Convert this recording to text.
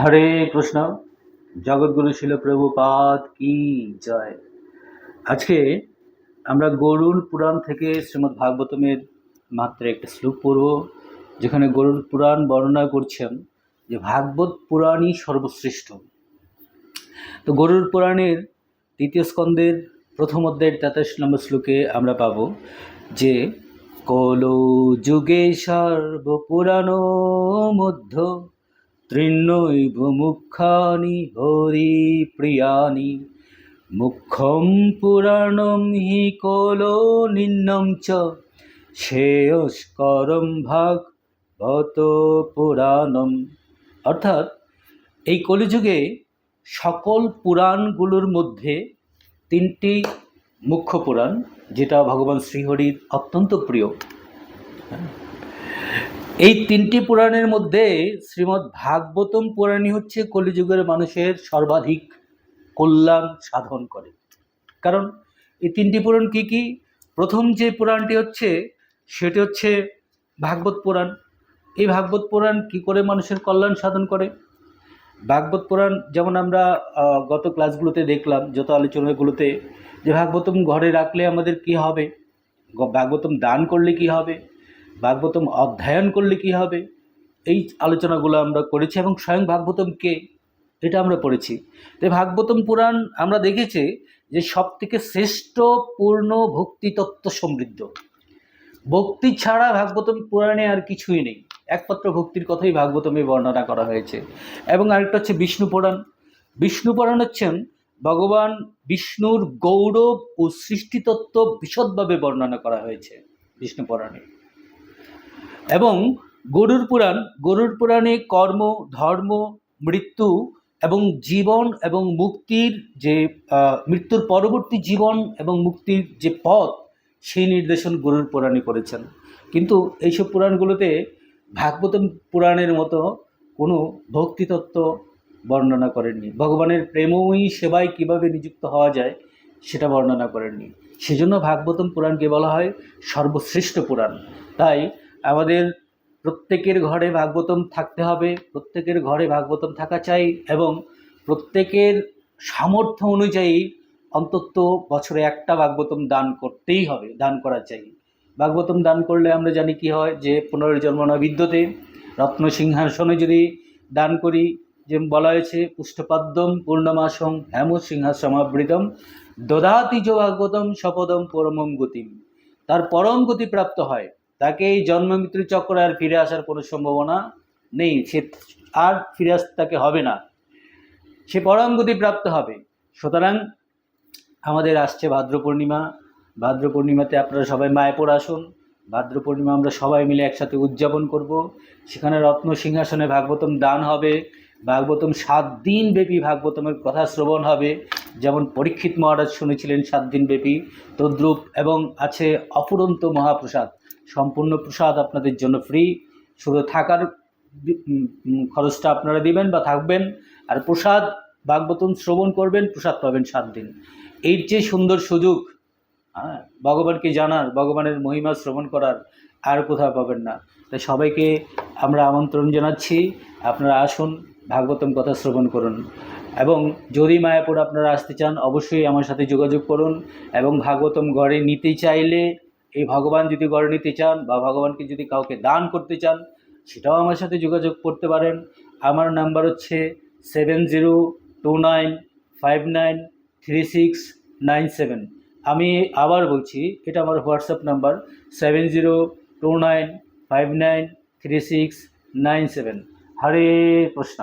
হরে কৃষ্ণ। জগৎগুরু শিল প্রভুপাদ কি জয়। আজকে আমরা গরুড় পুরাণ থেকে শ্রীমদ্ ভাগবতমের মাত্র একটা শ্লোক পড়ব, যেখানে গরুড় পুরাণ বর্ণনা করছেন যে ভাগবত পুরাণই সর্বশ্রেষ্ঠ। তো গরুড় পুরাণের তৃতীয় স্কন্দের প্রথম অধ্যায়ের তেতাশ নম্বর শ্লোকে আমরা পাবো যে, কলো যুগে সর্বপুরাণ মধ্য তৃণৈব মুখানি হরি প্রিয়ানি মুখ্যম পুরাণম হি কলো শ্রেয়স্করম ভাগ ভত পুরাণম। অর্থাৎ এই কলিযুগে সকল পুরাণগুলোর মধ্যে তিনটি মুখ্য পুরাণ, যেটা ভগবান শ্রীহরির অত্যন্ত প্রিয়। এই তিনটি পুরাণের মধ্যে শ্রীমদ্ ভাগবতম পুরাণই হচ্ছে কলিযুগের মানুষের সর্বাধিক কল্যাণ সাধন করে। কারণ এই তিনটি পুরাণ কি কি? প্রথম যে পুরাণটি হচ্ছে, সেটি হচ্ছে ভাগবত পুরাণ। এই ভাগবত পুরাণ কি করে মানুষের কল্যাণ সাধন করে? ভাগবত পুরাণ যেমন আমরা গত ক্লাসগুলোতে দেখলাম, যত আলোচনাগুলোতে, যে ভাগবতম ঘরে রাখলে আমাদের কি হবে? ভাগবতম দান করলে কি হবে? ভাগবতম অধ্যয়ন করলে কি হবে? এই আলোচনাগুলো আমরা করেছি এবং স্বয়ং ভাগবতম কে? এটা আমরা পড়েছি। তো ভাগবতম পুরাণ আমরা দেখেছি যে সব থেকে শ্রেষ্ঠ পূর্ণ ভক্তি তত্ত্ব সমৃদ্ধ। ভক্তি ছাড়া ভাগবতম পুরাণে আর কিছুই নেই। একমাত্র ভক্তির কথাই ভাগবতমে বর্ণনা করা হয়েছে। এবং আরেকটা হচ্ছে বিষ্ণু পুরাণ। বিষ্ণু পুরাণ হচ্ছেন ভগবান বিষ্ণুর গৌরব ও সৃষ্টিতত্ত্ব বিশদভাবে বর্ণনা করা হয়েছে বিষ্ণু পুরাণে। এবং গরুর পুরাণ, গরুর পুরাণে কর্ম, ধর্ম, মৃত্যু এবং জীবন এবং মুক্তির যে মৃত্যুর পরবর্তী জীবন এবং মুক্তির যে পথ, সেই নির্দেশন গরুর পুরাণে করেছেন। কিন্তু এইসব পুরাণগুলোতে ভাগবতম পুরাণের মতো কোনো ভক্তিতত্ত্ব বর্ণনা করেননি। ভগবানের প্রেমময়ী সেবায় কীভাবে নিযুক্ত হওয়া যায়, সেটা বর্ণনা করেননি। সেজন্য ভাগবতম পুরাণকে বলা হয় সর্বশ্রেষ্ঠ পুরাণ। তাই আমাদের প্রত্যেকের ঘরে ভাগবতম থাকতে হবে, প্রত্যেকের ঘরে ভাগবতম থাকা চাই এবং প্রত্যেকের সামর্থ্য অনুযায়ী অন্তত বছরে একটা ভাগবতম দান করতেই হবে, দান করা চাই। ভাগবতম দান করলে আমরা জানি কি হয় যে পুনর্জন্ম না বিদ্যতে, রত্ন সিংহাসনে যদি দান করি, যে বলা হয়েছে, পুষ্ঠপাদ্যম পূর্ণমাসম হেম সিংহাসমাবৃতম দদাতিজ ভাগবতম শপদম পরমম গতিম। তার পরম গতি প্রাপ্ত হয়। তাকে এই জন্ম মৃত্যু চক্রে আর ফিরে আসার কোনো সম্ভাবনা নেই। সে আর ফিরে আসতে তাকে হবে না। সে পরম গতি প্রাপ্ত হবে। সুতরাং আমাদের আসছে ভাদ্র পূর্ণিমা ভাদ্র পূর্ণিমাতে আপনারা সবাই মায়াপুর আসুন। ভাদ্র পূর্ণিমা আমরা সবাই মিলে একসাথে উদযাপন করব। সেখানে রত্ন সিংহাসনে ভাগবতম দান হবে। ভাগবতম সাত দিন ব্যাপী ভাগবতমের কথা শ্রবণ হবে। যেমন পরীক্ষিত মহারাজ শুনেছিলেন সাত দিন ব্যাপী। তদ্রূপ এবং আছে অফুরন্ত মহাপ্রসাদ। সম্পূর্ণ প্রসাদ আপনাদের জন্য ফ্রি শুধু থাকার খরচটা আপনারা দিবেন বা থাকবেন। আর প্রসাদ ভাগবতম শ্রবণ করবেন, প্রসাদ পাবেন সাত দিন। এর চেয়ে সুন্দর সুযোগ হ্যাঁ ভগবানকে জানার, ভগবানের মহিমা শ্রবণ করার আর কোথাও পাবেন না। তাই সবাইকে আমরা আমন্ত্রণ জানাচ্ছি, আপনারা আসুন, ভাগবতম কথা শ্রবণ করুন। এবং যদি মায়াপুর আপনারা আসতে চান, অবশ্যই আমার সাথে যোগাযোগ করুন এবং ভাগবতম ঘরে নিতে চাইলে এই ভগবান যদি গড়ে নিতে চান বা ভগবানকে যদি কাউকে দান করতে চান, সেটাও আমার সাথে যোগাযোগ করতে পারেন। আমার নাম্বার হচ্ছে seven zero two nine five nine three six nine seven. আমি আবার বলছি, এটা আমার WhatsApp number, seven zero two nine five nine three six nine seven. Hare Krishna.